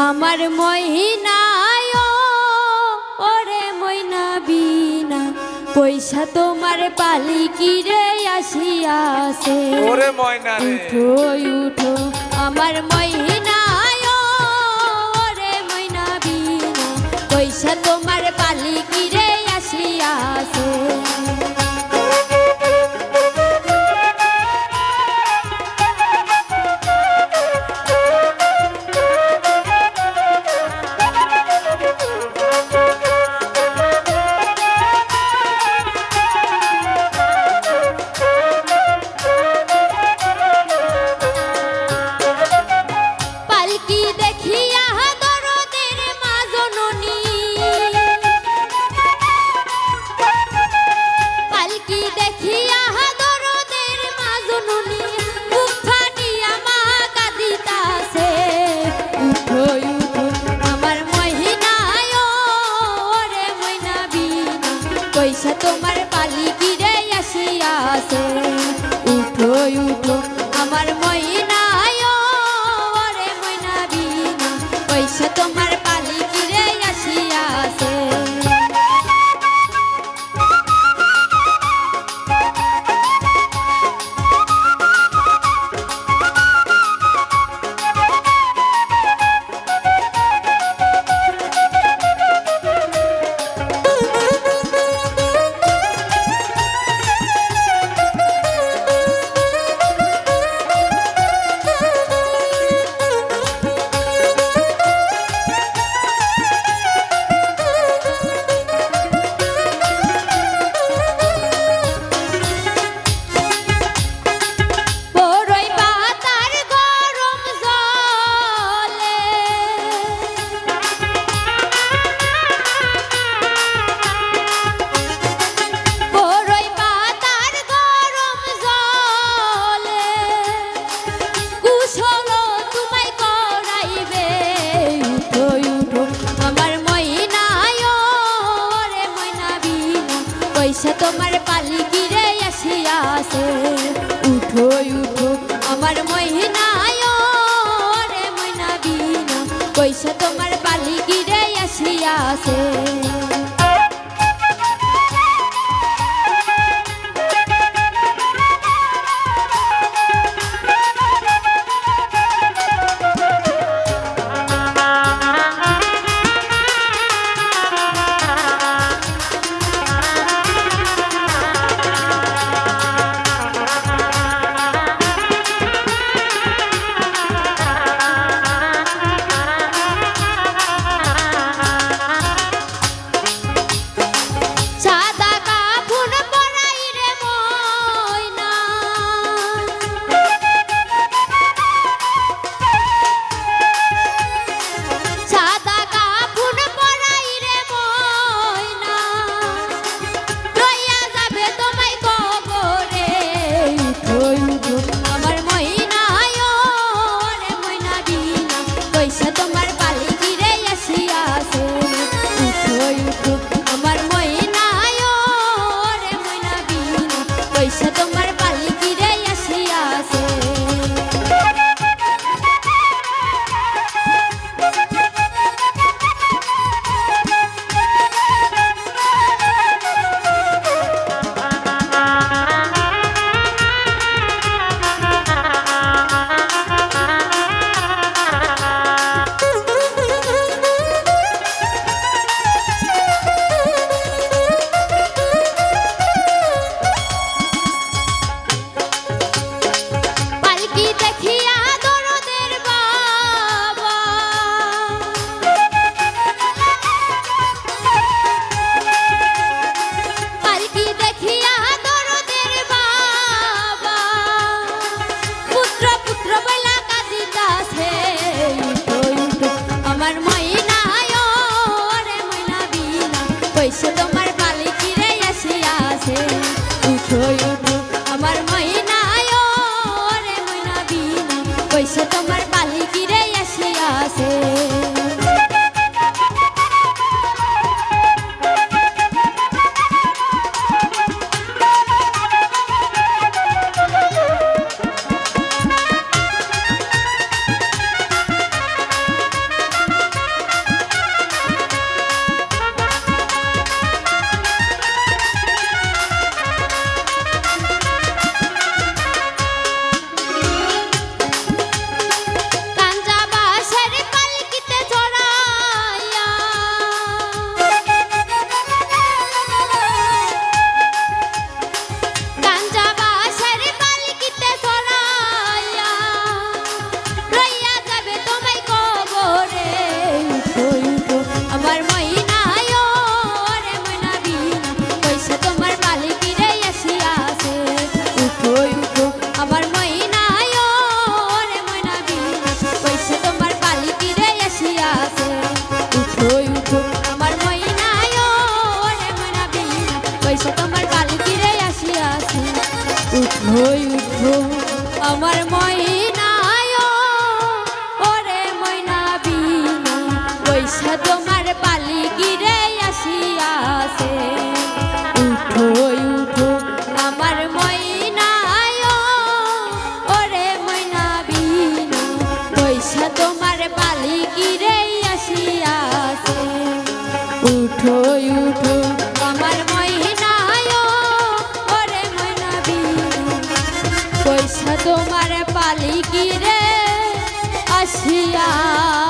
আমার মহিনায় ওরে মইনা বিনা পয়সা তোমার পালি কিরে আসিয়াছে। ওরে ময়না উঠো উঠো আমার মহিনায় ওরে মইনা বিনা পয়সা তোমার পয়সা তোমার বালি বালিগিরে আসিয়াছে। tomar পয়সা